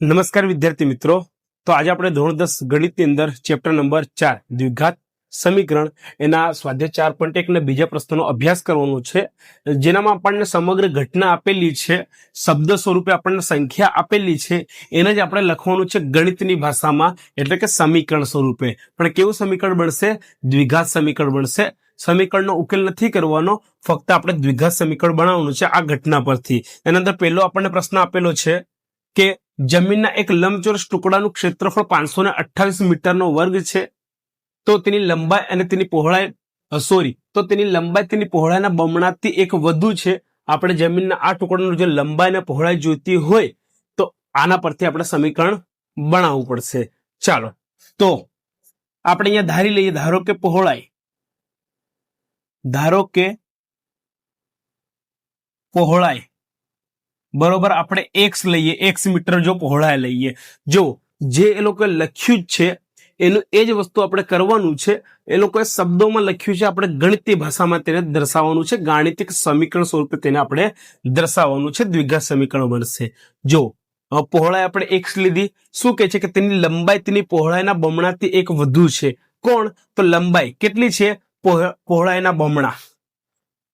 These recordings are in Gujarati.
નમસ્કાર વિદ્યાર્થી મિત્રો. તો આજે આપણે ધોરણ દસ ગણિતની અંદર ચેપ્ટર નંબર ચાર, દ્વિઘાત સમીકરણ, એના સ્વાધ્યાય ચાર પોઈન્ટ એક ને બીજા પ્રશ્નોનો અભ્યાસ કરવાનો છે. જેનામાં આપણને સમગ્ર ઘટના આપેલી છે, શબ્દ સ્વરૂપે આપણને સંખ્યા આપેલી છે, એને જ આપણે લખવાનું છે ગણિતની ભાષામાં, એટલે કે સમીકરણ સ્વરૂપે. પણ કેવું સમીકરણ બનશે? દ્વિઘાત સમીકરણ બનશે. સમીકરણનો ઉકેલ નથી કરવાનો, ફક્ત આપણે દ્વિઘાત સમીકરણ બનાવવાનું છે આ ઘટના પરથી. એના અંદર પહેલો આપણને પ્રશ્ન આપેલો છે કે જમીનના એક લંબચોરસ ટુકડાનું ક્ષેત્રફળ પાંચસો ને અઠ્ઠાવીસ મીટરનો વર્ગ છે, તો તેની લંબાઈ અને તેની પહોળાઈ સોરી તો તેની લંબાઈ તેની પહોળાઈના બમણાથી એક વધુ છે. આપણે જમીનના આ ટુકડાનું જે લંબાઈ અને પહોળાઈ જોઈતી હોય, તો આના પરથી આપણે સમીકરણ બનાવવું પડશે. ચાલો, તો આપણે અહીંયા ધારી લઈએ, ધારો કે પહોળાઈ ધારો કે પહોળાઈ, બરોબર, આપણે એક્સ લઈએ એક્સ મીટર જો પહોળાઈ લઈએ. જો જે એ લોકોએ લખ્યું જ છે, એનું એ જ વસ્તુ આપણે કરવાનું છે, એ લોકોએ શબ્દોમાં લખ્યું છે, આપણે ગણિતીય ભાષામાં તેને દર્શાવવાનું છે, ગાણિતિક સમીકરણ સ્વરૂપે તેને આપણે દર્શાવવાનું છે, દ્વિઘાત સમીકરણ બનશે જો પહોળાઈ આપણે એક્સ લીધી, શું કહે છે કે તેની લંબાઈ તેની પહોળાઈના બમણાથી એક વધુ છે. કોણ? તો લંબાઈ કેટલી છે? પહોળાઈના બમણા.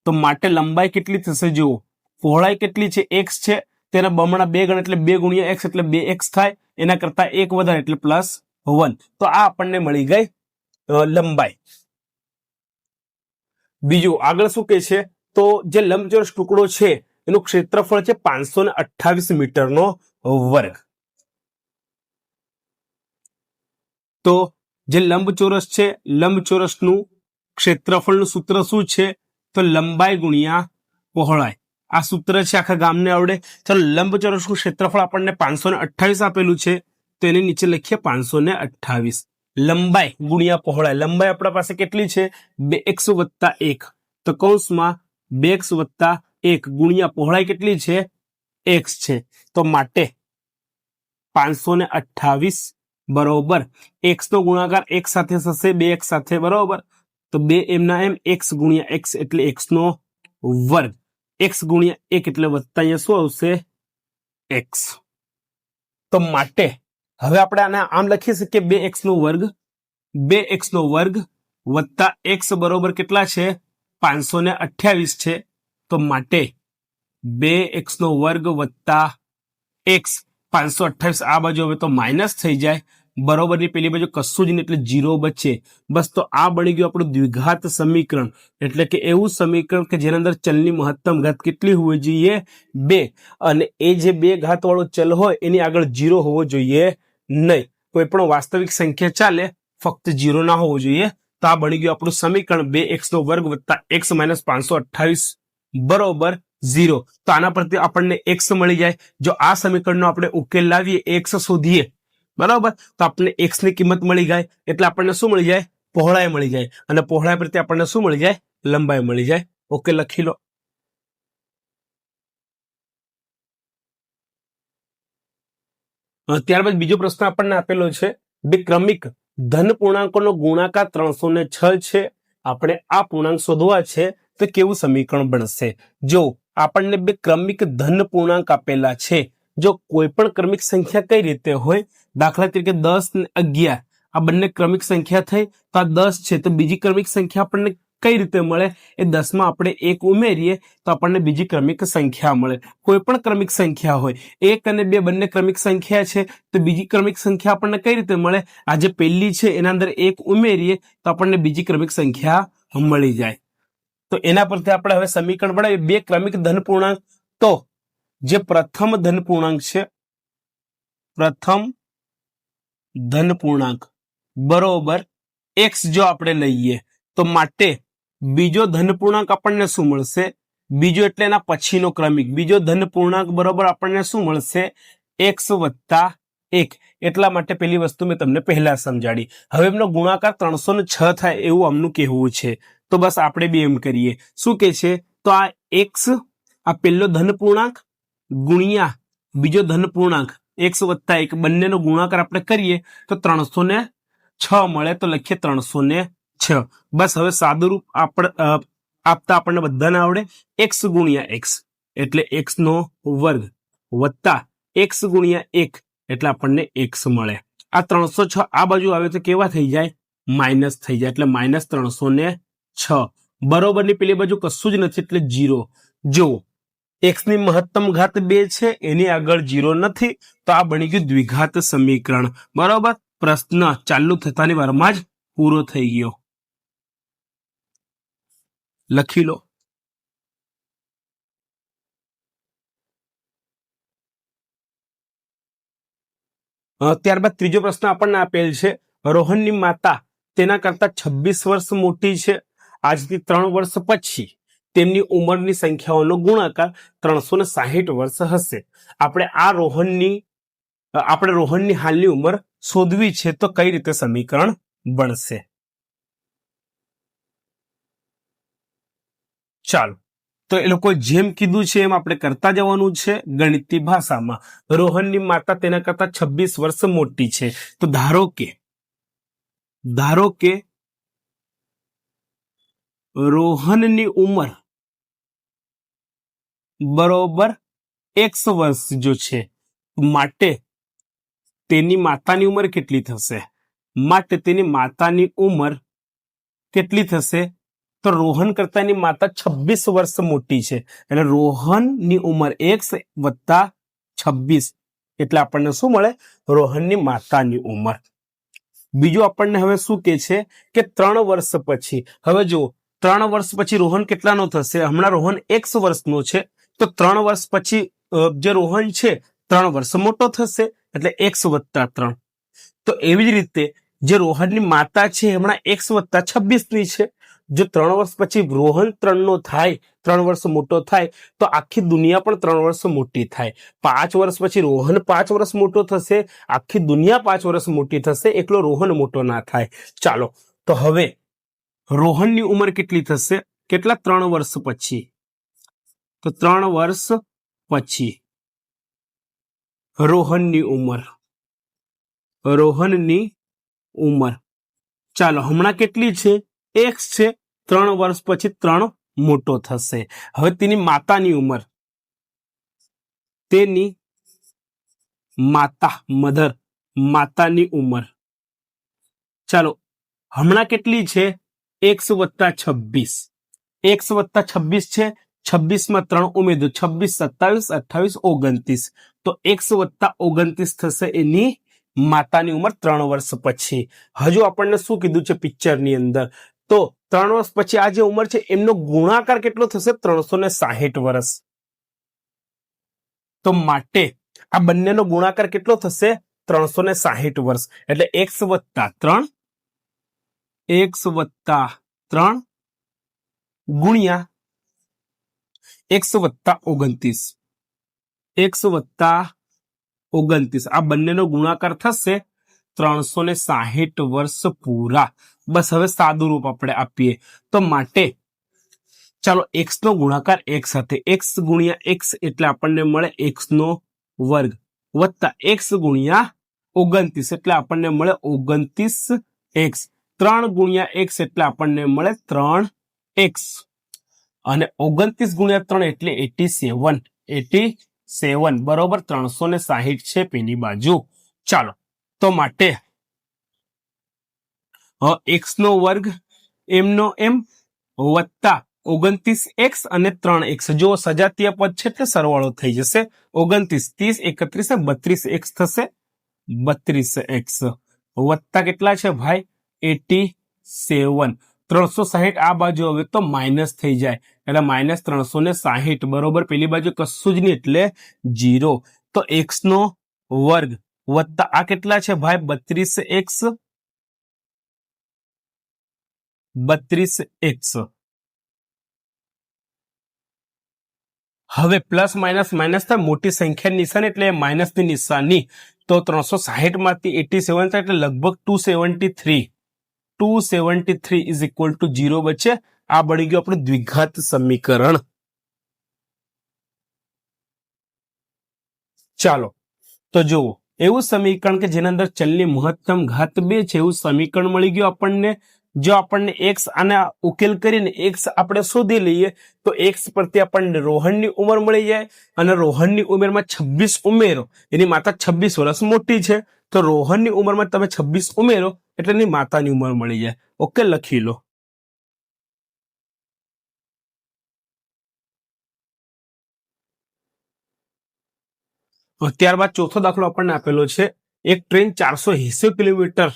તો માટે લંબાઈ કેટલી થશે જુઓ. પહોળાઈ કેટલી છે? એક્સ છે. તેના બમણા બે ગણ એટલે બે ગુણ્યા એક્સ એટલે બે એક્સ થાય. એના કરતા એક વધારે એટલે પ્લસ વન. તો આ આપણને મળી ગઈ લંબાઈ. બીજું, આગળ શું કહે છે? તો જે લંબચોરસ ટુકડો છે, એનું ક્ષેત્રફળ છે પાંચસો ને અઠ્ઠાવીસ મીટરનો વર્ગ. તો જે લંબચોરસ છે, લંબચોરસનું ક્ષેત્રફળનું સૂત્ર શું છે? તો લંબાઈ ગુણ્યા પહોળાઈ. આ સૂત્ર છે આખા ગામને આવડે. ચાલો લંબચોરસનું ક્ષેત્રફળ આપણને પાંચસો અઠ્ઠાવીસ આપેલું છે. તો એની નીચે લખીએ પાંચસો ને અઠ્ઠાવીસ. લંબાઈ ગુણ્યા પહોળાઈ. લંબાઈ આપણા પાસે કેટલી છે? બે એક્સ વત્તા એક. તો કૌંસમાં બે એક્સ વત્તા એક ગુણ્યા પહોળાઈ કેટલી છે? એક્સ છે. તો માટે પાંચસો ને અઠ્ઠાવીસ બરોબર. એક્સ નો ગુણાકાર એક સાથે થશે, બે એક્સ સાથે, બરોબર. તો બે એમના એમ એક્સ ગુણ્યા એક્સ એટલે એક્સ નો વર્ગ. એક્સ ગુણ્યા એક એટલે વત્તા અહીંયા શું આવશે? એક્સ તો માટે હવે આપણે આને આમ લખી શકીએ બે એક્સ નો વર્ગ. બે એક્સ નો વર્ગ વત્તા એક્સ બરોબર કેટલા છે? પાંચસો ને અઠ્યાવીસ છે. તો માટે બે એક્સ નો વર્ગ વત્તા એક્સ પાંચસો અઠ્યાવીસ આ બાજુ હવે તો માઇનસ થઈ જાય. બરોબરની પેલી બાજુ કશું જ નહીં, એટલે જીરો બચે. બસ તો આ બની ગયું આપણું દ્વિઘાત સમીકરણ. એટલે કે એવું સમીકરણ કે જેના અંદર ચલની મહત્તમ ઘાત કેટલી હોવી જોઈએ? બે. અને એ જે બે ઘાતવાળો ચલ હોય, એની આગળ જીરો હોવો જોઈએ નહીં. કોઈ પણ વાસ્તવિક સંખ્યા ચાલે, ફક્ત જીરો ના હોવો જોઈએ. તો આ બની ગયું આપણું સમીકરણ બે, એક્સ નો વર્ગ વત્તા એક્સ માઇનસ પાંચસો અઠ્ઠાવીસ. બરોબર ઝીરો તો આના પરથી આપણને એક્સ મળી જાય. જો આ સમીકરણનો આપણે ઉકેલ લાવીએ, એક્સ શોધીએ. બરાબર? તો આપણને એક્સની કિંમત મળી જાય, એટલે આપણને શું મળી જાય? પહોળાઈ મળી જાય. અને પહોળાઈ પ્રત્યે આપણને શું મળી જાય? લંબાઈ મળી જાય. ઓકે લખી લો. ત્યારબાદ બીજો પ્રશ્ન આપણને આપેલો છે. બે ક્રમિક ધન પૂર્ણાંકોનો ગુણાકાર ત્રણસો ને છ છે. આપણે આ પૂર્ણાંક શોધવા છે, તો કેવું સમીકરણ બનશે? જો આપણને બે ક્રમિક ધન પૂર્ણાંક આપેલા છે જો કોઈ પણ ક્રમિક સંખ્યા કઈ રીતે હોય? દાખલા તરીકે દસ ને અગિયાર. આ બંને ક્રમિક સંખ્યા થઈ, તો આ દસ છે. તો બીજી ક્રમિક સંખ્યા આપણને કઈ રીતે મળે? એ દસમાં આપણે એક ઉમેરીએ, તો આપણને બીજી ક્રમિક સંખ્યા મળે. કોઈ પણ ક્રમિક સંખ્યા હોય. એક અને બે બંને ક્રમિક સંખ્યા છે, તો બીજી ક્રમિક સંખ્યા આપણને કઈ રીતે મળે? આ જે પહેલી છે, એના અંદર એક ઉમેરીએ, તો આપણને બીજી ક્રમિક સંખ્યા મળી જાય. તો એના પરથી આપણે હવે સમીકરણ બનાવીએ. બે ક્રમિક ધન પૂર્ણાંક. તો જે પ્રથમ ધન પૂર્ણાંક છે. પ્રથમ ધન પૂર્ણાંક. બરોબર. એક્સ જો આપણે લઈએ તો માટે બીજો ધન પૂર્ણાંક આપણને શું મળશે? બીજો એટલે એના પછીનો ક્રમિક. બીજો ધન પૂર્ણાંક બરોબર આપણને શું મળશે? એક્સ વત્તા એક. એટલા માટે પેલી વસ્તુ મેં તમને પહેલા સમજાડી. હવે એમનો ગુણાકાર ત્રણસો છ થાય એવું આમનું કહેવું છે. તો બસ આપણે બી એમ કરીએ. શું કે છે? તો આ એક્સ આ પહેલો ધન પૂર્ણાંક ગુણ્યા બીજો ધન પૂર્ણાંક. એક્સ વત્તા એક બંનેનો ગુણાકાર આપણે કરીએ તો ત્રણસો ને છ મળે તો લખીએ ત્રણસો ને છ. બસ હવે સાદુરૂપ આપણે અ, આપતા આપણને બધાને આવડે એક્સ ગુણ્યા એક્સ એટલે એક્સ નો વર્ગ વત્તા એક્સ ગુણ્યા એક. એટલે આપણને એક્સ મળે. આ ત્રણસો છ આ બાજુ આવે તો કેવા થઈ જાય? માઇનસ થઈ જાય. એટલે માઇનસ ત્રણસો ને છ. બરોબરની પેલી બાજુ કશું જ નથી એટલે જીરો જો એક્સની મહત્તમ ઘાત બે છે, એની આગળ જીરો નથી, તો આ બની ગયું દ્વિઘાત સમીકરણ. બરોબર? પ્રશ્ન ચાલુ થતાની વારમાં જ પૂરો થઈ ગયો. લખી લો. ત્યારબાદ ત્રીજો પ્રશ્ન આપણને આપેલ છે, રોહનની માતા તેના કરતા છવ્વીસ વર્ષ મોટી છે, આજથી ત્રણ વર્ષ પછી. તેમની ઉંમરની સંખ્યાઓનો ગુણાકાર ત્રણસો ને સાહીઠ વર્ષ હશે. આપણે આ રોહનની, આપણે રોહનની હાલની ઉંમર શોધવી છે તો કઈ રીતે સમીકરણ બનશે? ચાલો, તો એ લોકો જેમ કીધું છે એમ આપણે કરતા જવાનું છે ગણિતની ભાષામાં. રોહનની માતા તેના કરતા છવ્વીસ વર્ષ મોટી છે. તો ધારો કે ધારો કે રોહનની ઉંમર બરોબર એક્સ વર્ષ જો છે, માટે તેની માતાની ઉંમર કેટલી થશે? માટે તેની માતાની ઉંમર કેટલી થશે? તો રોહન કરતાની માતા છવ્વીસ વર્ષ મોટી છે. એટલે રોહનની ઉંમર એક્સ વત્તા છવ્વીસ. એટલે આપણને શું મળે? રોહનની માતાની ઉંમર. બીજું આપણને હવે શું કે છે કે ત્રણ વર્ષ પછી. હવે જો ત્રણ વર્ષ પછી રોહન કેટલાનો થશે? હમણાં રોહન એકસો વર્ષનો છે. તો ત્રણ વર્ષ પછી જે રોહન છે, ત્રણ વર્ષ મોટો થશે, એટલે એક્સ વત્તા ત્રણ. તો એવી જ રીતે જે રોહનની માતા છે હમણાં એક્સ વત્તા છવ્વીસની છે. જો ત્રણ વર્ષ પછી રોહન ત્રણનો થાય, ત્રણ વર્ષ મોટો થાય, તો આખી દુનિયા પણ ત્રણ વર્ષ મોટી થાય. પાંચ વર્ષ પછી રોહન પાંચ વર્ષ મોટો થશે, આખી દુનિયા પાંચ વર્ષ મોટી થશે, એકલો રોહન મોટો ના થાય. ચાલો, તો હવે રોહનની ઉંમર કેટલી થશે? કેટલા ત્રણ વર્ષ પછી? તો ત્રણ વર્ષ પછી. રોહનની ઉંમર. રોહનની ઉંમર. ચાલો, હમણાં કેટલી છે? એક્સ છે, ત્રણ વર્ષ પછી ત્રણ મોટો થશે. હવે તેની માતાની ઉંમર. તેની માતા, મધર, માતાની ઉંમર. ચાલો, હમણાં કેટલી છે? એક્સ વત્તા છવ્વીસ. એક્સ વત્તા છવ્વીસ છે છવ્વીસમાં ત્રણ ઉમેદો છવ્વીસ સત્તાવીસ અઠ્ઠાવીસ ઓગણત્રીસ તો એક્સ વત્તા ઓગણત્રીસ થશે એની માતાની ઉંમર ત્રણ વર્ષ પછી હજુ આપણને શું કીધું છે પિક્ચરની અંદર તો ત્રણ વર્ષ પછી આ જે ઉંમર છે એમનો ગુણાકાર કેટલો થશે ત્રણસો ને સાહીઠ વર્ષ તો માટે આ બંનેનો ગુણાકાર કેટલો થશે ત્રણસો ને સાહીઠ વર્ષ એટલે એક્સ વત્તા ત્રણ એક્સ વત્તા ત્રણ ગુણ્યા એક્સ વત્તા ઓગણત્રીસ. એકસો વત્તા ઓગણત્રીસ. આ બંનેનો ગુણાકાર થશે ત્રણસો ને સાહીઠ વર્ષ પૂરા. બસ હવે સાદું રૂપ આપણે આપીએ. તો માટે ચાલો એક્સ નો ગુણાકાર એક્સ સાથે. એક્સ ગુણ્યા એક્સ એટલે આપણને મળે એક્સ નો વર્ગ. વત્તા એક્સ ગુણ્યા ઓગણત્રીસ એટલે આપણને મળે ઓગણત્રીસ એક્સ ત્રણ ગુણ્યા એક્સ એટલે આપણને મળે ત્રણ એક્સ અને ઓગણત્રીસ ગુણ્યા ત્રણ એટલે એટી સેવન. એટી સેવન, બરોબર ત્રણસો ને સાહીઠ છે પેલી બાજુ. ચાલો, તો માટે એક્સ નો વર્ગ, એમનો એમ, વત્તા ઓગણત્રીસ એક્સ અને ત્રણ એક્સ. જો સજાતીય પદ છે એટલે સરવાળો થઈ જશે. ઓગણત્રીસ ત્રીસ એકત્રીસ બત્રીસ એક્સ થશે. બત્રીસ એક્સ. વત્તા કેટલા છે ભાઈ? Eighty seven. ત્રણસો સાહીઠ આ બાજુ હવે તો માઇનસ થઈ જાય. એટલે માઇનસ ત્રણસો ને સાહીઠ. બરોબર? પેલી બાજુ કશું જ નહીં, એટલે જીરો તો એક્સ નો વર્ગ વત્તા આ કેટલા છે ભાઈ? બત્રીસ એક્સ. બત્રીસ એક્સ. હવે પ્લસ માઇનસ માઇનસ થાય, મોટી સંખ્યા નિશાની, એટલે માઇનસની નિશાની. તો ત્રણસો સાહીઠમાંથી એટી સેવન થાય, એટલે લગભગ two seventy three two seventy three is equal to zero વચ્ચે આ બળી ગયું આપણું દ્વિઘાત સમીકરણ. ચાલો, તો જુઓ, એવું સમીકરણ કે જેના અંદર ચલની મહત્તમ ઘાત બે છે, એવું સમીકરણ મળી ગયું આપણને. જો આપણને એક્સ આના ઉકેલ કરીને એક્સ આપણે શોધી લઈએ, તો એક્સ પરથી આપણને રોહનની ઉંમર મળી જાય અને રોહનની ઉંમરમાં છવ્વીસ ઉમેરો. એની માતા છવ્વીસ વર્ષ મોટી છે. તો રોહનની ઉંમરમાં તમે છવ્વીસ ઉમેરો, એટલે એની માતાની ઉંમર મળી જાય. ઓકે લખી લો. ત્યારબાદ ચોથો દાખલો આપણને આપેલો છે. એક ટ્રેન ચારસો એસી કિલોમીટર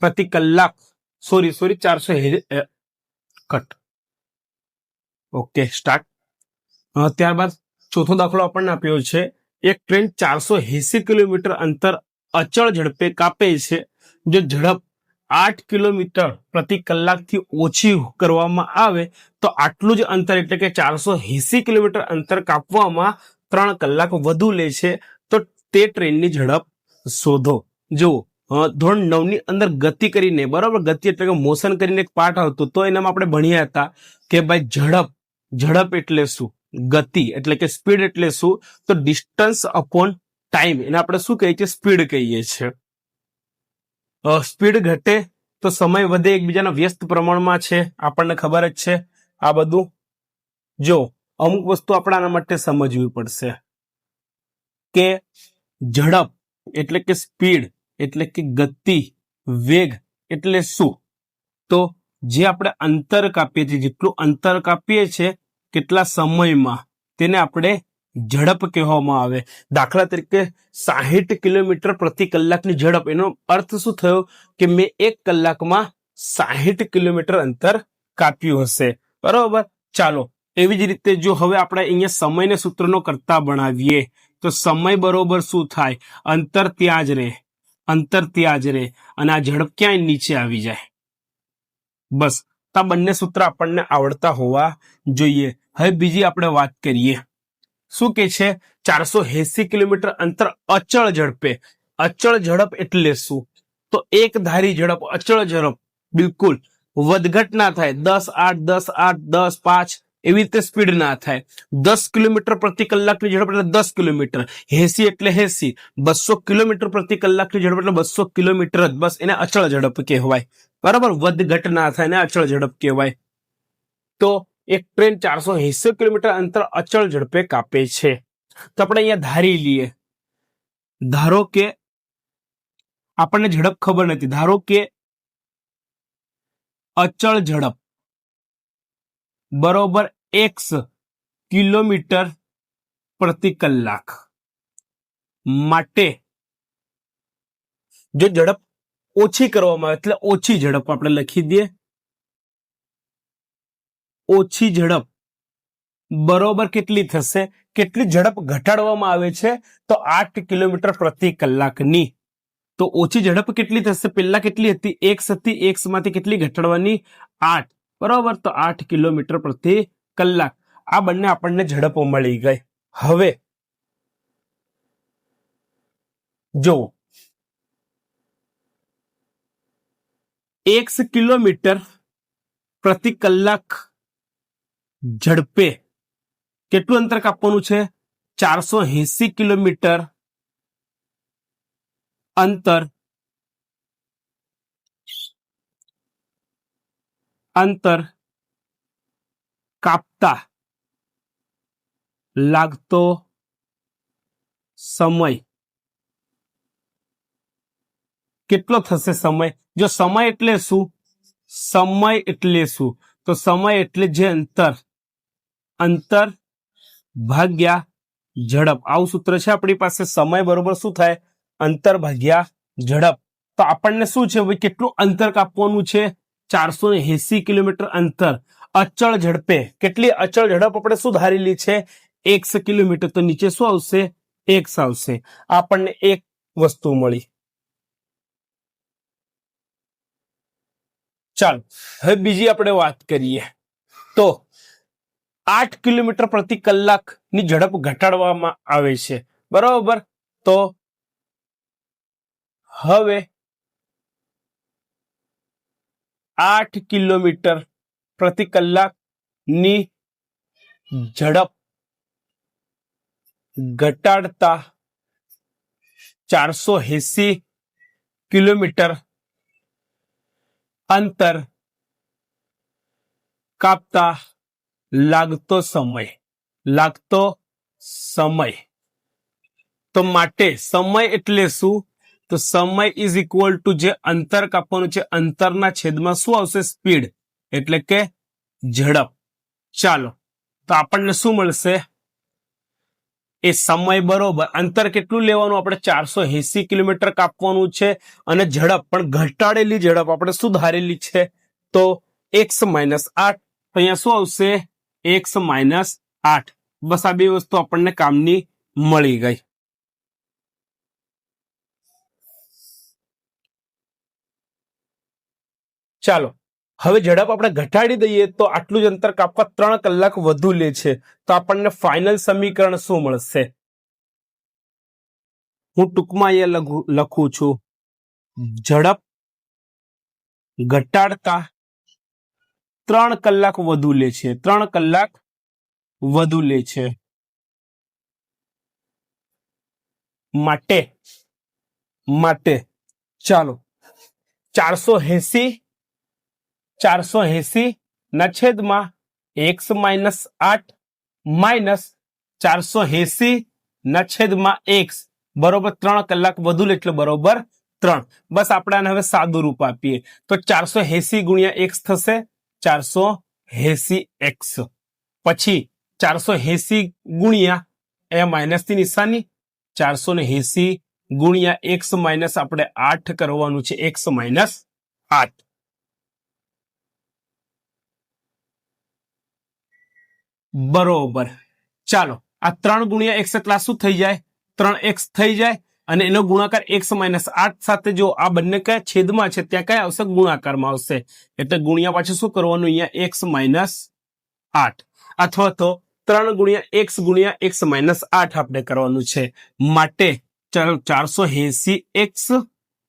પ્રતિ કલાક સોરી સોરી ચારસો કટ ઓકે સ્ટાર્ટ ત્યારબાદ ચોથો દાખલો આપણને આપ્યો છે. એક ટ્રેન ચારસો એસી કિલોમીટર અંતર અચળ ઝડપે કાપે છે, જો ઝડપ આઠ કિલોમીટર પ્રતિ કલાકથી ઓછી કરવામાં આવે, તો આટલું જ અંતર એટલે કે ચારસો એસી કિલોમીટર અંતર કાપવામાં ત્રણ કલાક વધુ લે છે. તો તે ટ્રેનની ઝડપ શોધો. જુઓ ધોરણ નવની અંદર ગતિ કરીને, બરાબર? ગતિ એટલે કે મોશન કરીને એક પાઠ આવતો, તો એનામાં આપણે ભણ્યા હતા કે ભાઈ ઝડપ. ઝડપ એટલે શું? ગતિ. એટલે કે સ્પીડ એટલે શું? તો ડિસ્ટન્સ અપોન ટાઈમ. એને આપણે શું કહીએ છીએ? સ્પીડ કહીએ છીએ. સ્પીડ ઘટે તો સમય વધે, એકબીજાના વ્યસ્ત પ્રમાણમાં છે. આપણને ખબર જ છે આ બધું. જો, અમુક વસ્તુ આપણે આના માટે સમજવી પડશે કે ઝડપ એટલે કે સ્પીડ. એટલે કે ગતિ, વેગ એટલે શું? તો જે આપણે અંતર કાપીએ છીએ, જેટલું અંતર કાપીએ છીએ, કેટલા સમયમાં? તેને આપણે ઝડપ કહેવામાં આવે. દાખલા તરીકે સાહીઠ કિલોમીટર પ્રતિ કલાકની ઝડપ. એનો અર્થ શું થયો? કે મેં એક કલાકમાં સાહીઠ કિલોમીટર અંતર કાપ્યું હશે. બરોબર? ચાલો, એવી જ રીતે જો હવે આપણે અહીંયા સમયને સૂત્રનો કરતા બનાવીએ, તો સમય બરોબર શું થાય? અંતર ત્યાં જ રહે. અંતર ત્યાં જ રહે અને આ ઝડપ ક્યાંય નીચે આવી જાય. બસ, તો આ બંને સૂત્ર આપણને આવડતા હોવા જોઈએ. હવે બીજી આપણે વાત કરીએ. શું કે છે? ચારસો એસી કિલોમીટર અંતર અચળ ઝડપે. અચળ ઝડપ એટલે શું? તો એક ધારી ઝડપ અચળ ઝડપ. બિલકુલ. વધઘટ ના થાય. દસ આઠ દસ આઠ, દસ પાંચ એવી રીતે સ્પીડ ના થાય. દસ કિલોમીટર પ્રતિ કલાકની ઝડપ એટલે દસ કિલોમીટર. એસી એટલે એસી બસો કિલોમીટર પ્રતિ કલાકની ઝડપ એટલે બસો કિલોમીટર જ. બસ એને અચળ ઝડપ કહેવાય. બરાબર? વધ ઘટ ના થાય એને અચળ ઝડપ કહેવાય. તો એક ટ્રેન ચારસો એસી કિલોમીટર અંતર અચળ ઝડપે કાપે છે. તો આપણે અહીંયા ધારી લઈએ. ધારો કે આપણને ઝડપ ખબર નથી. ધારો કે અચળ ઝડપ બરોબર એક્સ કિલોમીટર પ્રતિ કલાક. માટે જો ઝડપ ઓછી કરવામાં આવે, એટલે ઓછી ઝડપ આપણે લખી દઈએ. ઓછી ઝડપ બરોબર કેટલી થશે? કેટલી ઝડપ ઘટાડવામાં આવે છે? તો આઠ કિલોમીટર પ્રતિ કલાકની. તો ઓછી ઝડપ કેટલી થશે? પહેલા કેટલી હતી? એક્સ હતી. એક્સમાંથી કેટલી ઘટાડવાની? આઠ. બરોબર? તો આઠ કિલોમીટર પ્રતિ કલાક. આ બંને આપણને ઝડપો મળી ગઈ. હવે જો એક કિલોમીટર પ્રતિ કલાક ઝડપે કેટલું અંતર કાપવાનું છે? ચારસો કિલોમીટર અંતર અંતર કાપતા લાગતો સમય. કેટલો થશે સમય? જો સમય એટલે શું? સમય એટલે શું? તો સમય એટલે જે અંતર. અંતર ભાગ્યા ઝડપ. આવું સૂત્ર છે આપણી પાસે. સમય બરોબર શું થાય? અંતર ભાગ્યા ઝડપ. તો આપણને શું છે? કેટલું અંતર કાપવાનું છે? ચારસો એસી કિલોમીટર અંતર અચળ ઝડપે. કેટલી અચળ ઝડપ આપણે શું ધારેલી છે એકસો કિલોમીટર. તો નીચે શું આવશે? એક્સ આવશે. આપણને એક વસ્તુ મળી. ચાલો, હવે બીજી આપણે વાત કરીએ. તો આઠ કિલોમીટર પ્રતિ કલાકની ઝડપ ઘટાડવામાં આવે છે. બરાબર? તો હવે આઠ કિલોમીટર પ્રતિ કલાકની ઝડપ ઘટાડતા ચારસો એસી કિલોમીટર અંતર કાપતા લાગતો સમય લાગતો સમય તો માટે સમય એટલે શું તો સમય ઇઝ ઇક્વલ ટુ જે અંતર કાપવાનું છે, અંતરના છેદમાં શું આવશે? સ્પીડ એટલે કે ઝડપ. ચાલો. તો આપણને શું મળશે? એ સમય બરોબર. અંતર કેટલું લેવાનું? આપણે ચારસો એસી કિલોમીટર કાપવાનું છે અને ઝડપ. પણ ઘટાડેલી ઝડપ આપણે સુધારેલી છે. તો એક્સ માઇનસ આઠ. તો અહીંયા શું આવશે? એક્સ માઇનસ આઠ. બસ આ બે વસ્તુ આપણને કામની મળી ગઈ. ચાલો, હવે ઝડપ આપણે ઘટાડી દઈએ તો આટલું જ અંતર કાપવા ત્રણ કલાક વધુ લે છે. તો આપણને ફાઇનલ સમીકરણ શું મળશે? હું ટૂંકમાં લખું લખું છું. ઝડપ ઘટાડતા ત્રણ કલાક વધુ લે છે. ત્રણ કલાક વધુ લે છે. માટે માટે, ચાલો, ચારસો એસી ચારસો એસી ના છેદમાં એક્સ માઇનસ આઠ માઇનસ ચારસો એસી ના છેદમાં એક્સ બરોબર ત્રણ કલાક વધુ એટલે બરોબર ત્રણ. બસ આપણે હવે સાદું રૂપ આપીએ. તો ચારસો એસી ગુણ્યા એક્સ થશે ચારસો એસી એક્સ. પછી ચારસો એસી ગુણ્યા એ માઇનસની નિશાની. ચારસો ને એસી ગુણ્યા એક્સ માઇનસ આપણે આઠ કરવાનું છે. એક્સ માઇનસ આઠ. બરોબર. ચાલો, આ ત્રણ ગુણ્યા એક્સ એટલા શું થઈ જાય? ત્રણ એક્સ થઈ જાય અને એનો ગુણાકાર એક્સ માઇનસ આઠ સાથે જો આ બંને કયા છેદમાં છે, ત્યાં કયા આવશે? ગુણાકારમાં આવશે. એટલે ગુણ્યા પાછું શું કરવાનું? અહીંયા એક્સ માઇનસ આઠ. અથવા તો ત્રણ ગુણ્યા એક્સ ગુણ્યા એક્સ માઇનસ આઠ આપણે કરવાનું છે. માટે ચારસો એસી એક્સ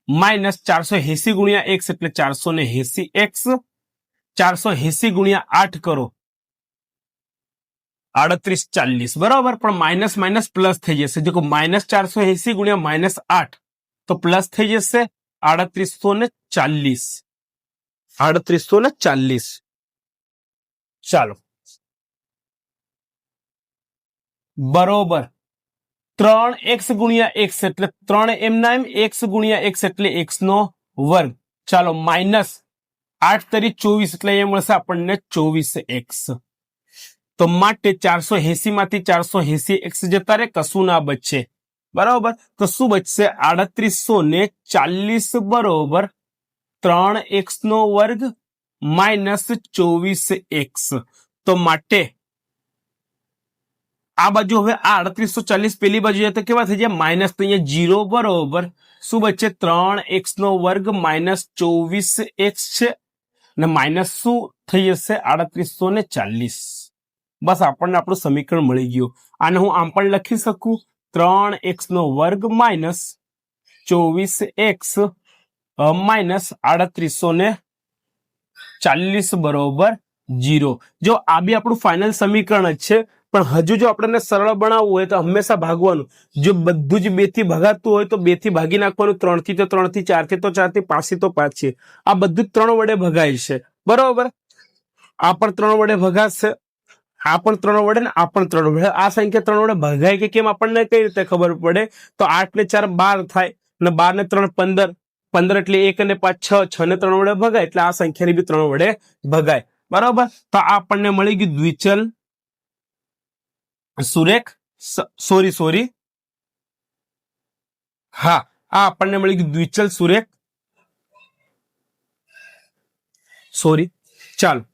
માઇનસ ચારસો એસી ગુણ્યા એક્સ એટલે ચારસો ને એસી એક્સ. ચારસો એસી ગુણ્યા આઠ કરો. આડત્રીસ ચાલીસ. બરાબર? પણ માઇનસ માઇનસ પ્લસ થઈ જશે. જો માઇનસ ચારસો એસી ગુણ્યા માઇનસ આઠ તો પ્લસ થઈ જશે આડત્રીસો ને ચાલીસ. આડત્રીસો ને ચાલીસ. ચાલો. બરોબર. ત્રણ એક્સ ગુણ્યા એક્સ એટલે ત્રણ એમના એમ એક્સ ગુણ્યા એક્સ એટલે એક્સ નો વર્ગ. ચાલો માઇનસ આઠ તરી ચોવીસ એટલે એ મળશે આપણને ચોવીસ એક્સ. તો માટે ચારસો એસી માંથી ચારસો એસી એક્સ જતા રે, કશું ના બચશે બરાબર? તો શું બચશે? આડત્રીસો ને ચાલીસ બરોબર ત્રણ એક્સ નો વર્ગ માઇનસ ચોવીસ એક્સ. તો માટે આ બાજુ હવે આ આડત્રીસો ચાલીસ પેલી બાજુ જાય તો કેવા થઈ જાય? માઇનસ તો અહીંયા જીરો બરોબર. શું બચે? ત્રણ એક્સ નો વર્ગ માઇનસ ચોવીસ એક્સ છે. ને માઇનસ શું થઈ જશે? આડત્રીસો ને ચાલીસ. બસ આપણને આપણું સમીકરણ મળી ગયું. આને હું આમ પણ લખી શકું. ત્રણ એક્સ નો વર્ગ માઇનસ ચોવીસ એક્સ માઇનસ આડત્રીસો ને ચાલીસ બરોબર જીરો. જો આ બી આપણું ફાઇનલ સમીકરણ જ છે, પણ હજુ જો આપણને સરળ બનાવવું હોય તો હંમેશા ભાગવાનું. જો બધું જ બેથી ભગાતું હોય તો બેથી ભાગી નાખવાનું. ત્રણથી તો ત્રણથી ચારથી તો ચારથી પાંચથી તો પાંચ છે. આ બધું ત્રણ વડે ભગાય છે. બરોબર? આ પણ ત્રણ વડે ભગાશે. આ પણ ત્રણ વડે ને આ પણ ત્રણ વડે. આ સંખ્યા ત્રણ વડે ભગાય કે કેમ આપણને કઈ રીતે ખબર પડે? તો આઠ ને ચાર બાર થાય અને બાર ને ત્રણ પંદર. પંદર એટલે એક અને પાંચ છ. છ ને ત્રણ વડે ભગાય એટલે આ સંખ્યાની બી ત્રણ વડે ભગાય. બરાબર? તો આ આપણને મળી ગયું દ્વિચલ સુરેખ. Sorry sorry. હા, આ આપણને મળી ગયું દ્વિચલ સુરેખ. સોરી. ચાલો.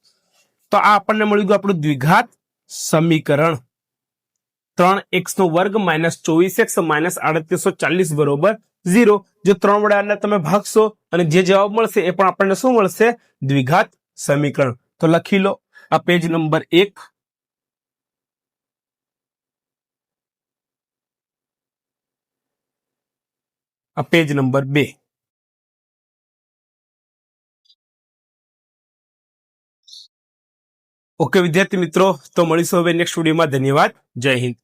તો આ આપણને મળી ગયું આપણું દ્વિઘાત સમીકરણ. ત્રણ એક્સ નો વર્ગ માઇનસ ચોવીસ એક્સ માઇનસ આડત્રીસો ચાલીસ બરોબર ઝીરો. જો ત્રણ વડે તમે ભાગશો અને જે જવાબ મળશે એ પણ આપણને શું મળશે? દ્વિઘાત સમીકરણ. તો લખી લો આ પેજ નંબર એક. આ પેજ નંબર બે. ઓકે વિદ્યાર્થી મિત્રો તો મળીશું હવે નેક્સ્ટ સ્ટુડિયોમાં ધન્યવાદ. જય હિન્દ.